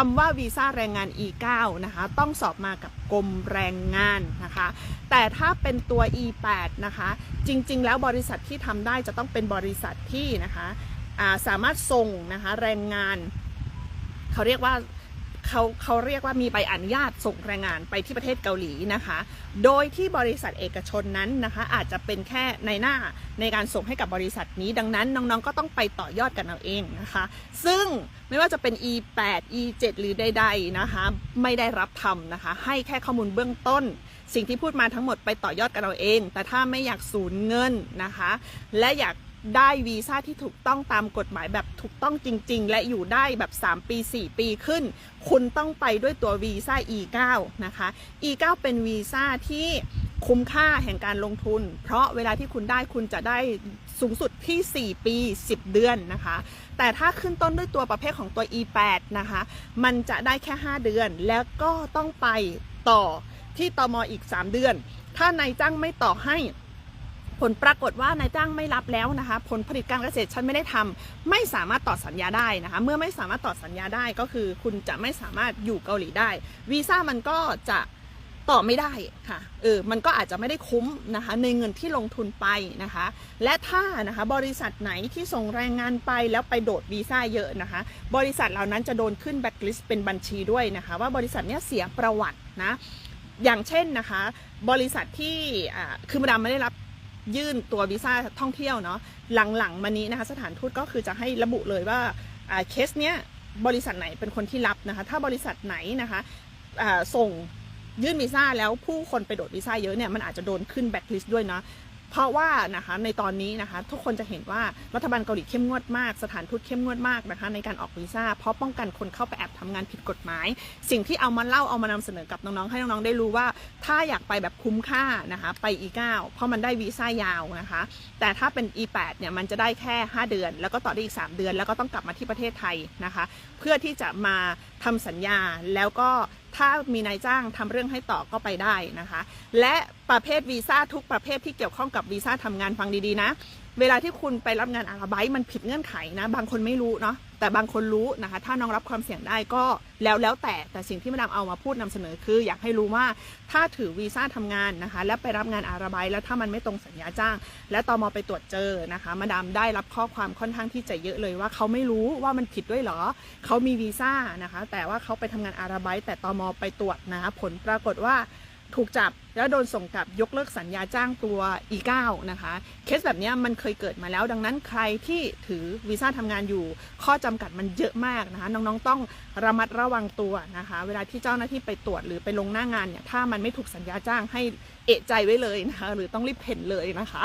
คำว่าวีซ่าแรงงาน E9 นะคะ ต้องสอบมากับกรมแรงงานนะคะ แต่ถ้าเป็นตัว E8 นะคะ จริง ๆ แล้วบริษัทที่ทำได้จะต้องเป็นบริษัทที่นะคะาสามารถส่งนะคะแรงงาน เขาเรียกว่า เขาเขาเรียกว่ามีใบอนุญาตส่งแรงงานไปที่ประเทศเกาหลีนะคะ โดยที่บริษัทเอกชนนั้นนะคะ อาจจะเป็นแค่ในหน้าในการส่งให้กับบริษัทนี้ ดังนั้นน้องๆก็ต้องไปต่อยอดกันเอาเองนะคะ ซึ่งไม่ว่าจะเป็น E8 E7 หรือใดๆนะคะ ไม่ได้รับทำนะคะ ให้แค่ข้อมูลเบื้องต้น สิ่งที่พูดมาทั้งหมดไปต่อยอดกันเอาเอง แต่ถ้าไม่อยากสูญเงินนะคะ และอยาก ได้วีซ่าที่ถูกต้องตามกฎหมายแบบถูกต้องจริง ๆ และอยู่ได้แบบ 3 ปี 4 ปีขึ้น คุณต้องไปด้วยตัววีซ่า E9 นะคะ E9 เป็นวีซ่าที่คุ้มค่าแห่งการลงทุน เพราะเวลาที่คุณได้คุณจะได้สูงสุดที่ 4 ปี 10 เดือนนะคะ แต่ถ้าขึ้นต้นด้วยตัวประเภทของตัว E8 นะคะ มันจะได้แค่ 5 เดือน แล้วก็ต้องไปต่อที่ตมอีก 3 เดือน ถ้านายจ้างไม่ต่อให้ ผลปรากฏว่านายจ้างไม่รับแล้วนะคะ ผลผลิตการเกษตรฉันไม่ได้ทำไม่สามารถต่อสัญญาได้นะคะ เมื่อไม่สามารถต่อสัญญาได้ก็คือ คุณจะไม่สามารถอยู่เกาหลีได้วีซ่ามันก็จะต่อไม่ได้ค่ะเออมันก็อาจจะไม่ได้คุ้มนะคะในเงินที่ลงทุนไปนะคะ และถ้านะคะบริษัทไหนที่ส่งแรงงานไปแล้วไปโดดวีซ่าเยอะนะคะ บริษัทเหล่านั้นจะโดนขึ้นแบ็คลิสต์เป็นบัญชีด้วยนะคะ ว่าบริษัทเนี้ยเสียประวัตินะอย่างเช่นนะคะ บริษัทที่คือมาดามไม่ได้รับ ยื่นตัววีซ่าท่องเที่ยวเนาะหลังๆมานี้นะคะสถานทูตก็คือจะให้ระบุเลยว่าเคสเนี้ยบริษัทไหนเป็นคนที่รับนะคะ ถ้าบริษัทไหนนะคะส่งยื่นวีซ่าแล้วผู้คนไปโดดวีซ่าเยอะเนี่ยมันอาจจะโดนขึ้นแบ็คลิสต์ด้วยเนาะ เพราะว่านะคะในตอนนี้นะคะทุกคนจะเห็นว่ารัฐบาลเกาหลีเข้มงวดมาก สถานทูตเข้มงวดมากนะคะในการออกวีซ่าเพราะป้องกันคนเข้าไปแอบทำงานผิดกฎหมาย สิ่งที่เอามาเล่าเอามานำเสนอกับน้องๆให้น้องๆได้รู้ว่า ถ้าอยากไปแบบคุ้มค่านะคะไป E9 เพราะมันได้วีซ่ายาวนะคะ แต่ถ้าเป็น E8 เนี่ยมันจะได้แค่ 5 เดือน แล้วก็ต่อได้อีก 3 เดือน แล้วก็ต้องกลับมาที่ประเทศไทยนะคะ เพื่อที่จะมาทำสัญญาแล้วก็ ถ้ามีนายจ้างทำเรื่องให้ต่อก็ไปได้นะคะ และประเภทวีซ่าทุกประเภทที่เกี่ยวข้องกับวีซ่าทำงานฟังดีๆนะ เวลาที่คุณไปรับงานอาราไบต์มันผิดเงื่อนไขนะบางคนไม่รู้เนาะแต่บางคนรู้นะคะ ถ้าน้องรับความเสี่ยงได้ก็แล้วแล้วแต่แต่สิ่งที่มาดามเอามาพูดนำเสนอคือ อยากให้รู้ว่าถ้าถือวีซ่าทำงานนะคะ และไปรับงานอาราไบต์แล้วถ้ามันไม่ตรงสัญญาจ้าง และตมไปตรวจเจอนะคะมาดามได้รับข้อความค่อนข้างที่จะเยอะเลยว่าเขาไม่รู้ว่ามันผิดด้วยเหรอ เขามีวีซ่านะคะ แต่ว่าเขาไปทำงานอาราไบต์แต่ตมไปตรวจนะคะผลปรากฏว่า ถูกจับแล้วโดนส่งกลับยกเลิกสัญญาจ้างตัว E9 นะคะ เคสแบบนี้มันเคยเกิดมาแล้ว ดังนั้นใครที่ถือวีซ่าทำงานอยู่ ข้อจำกัดมันเยอะมากนะคะ น้องๆต้องระมัดระวังตัวนะคะ เวลาที่เจ้าหน้าที่ไปตรวจหรือไปลงหน้างานเนี่ย ถ้ามันไม่ถูกสัญญาจ้างให้เอะใจไว้เลยนะคะ หรือต้องรีบเพ่นเลยนะคะ